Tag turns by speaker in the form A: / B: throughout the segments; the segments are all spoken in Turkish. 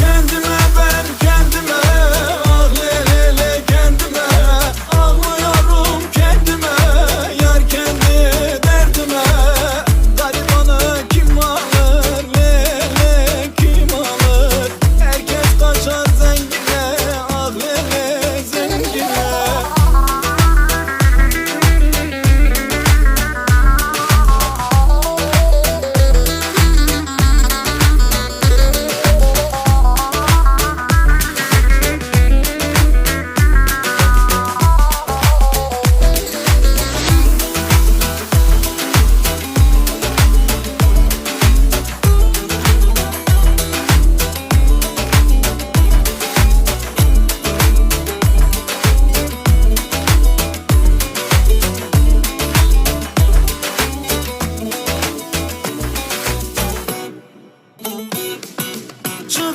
A: Kendine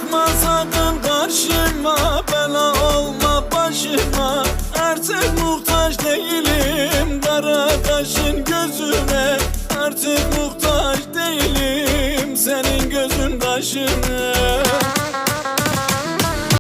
A: Çıkma sakın karşıma Bela olma başıma. Artık muhtaç değilim Kara kaşın gözüne. Artık muhtaç değilim Senin gözün kaşına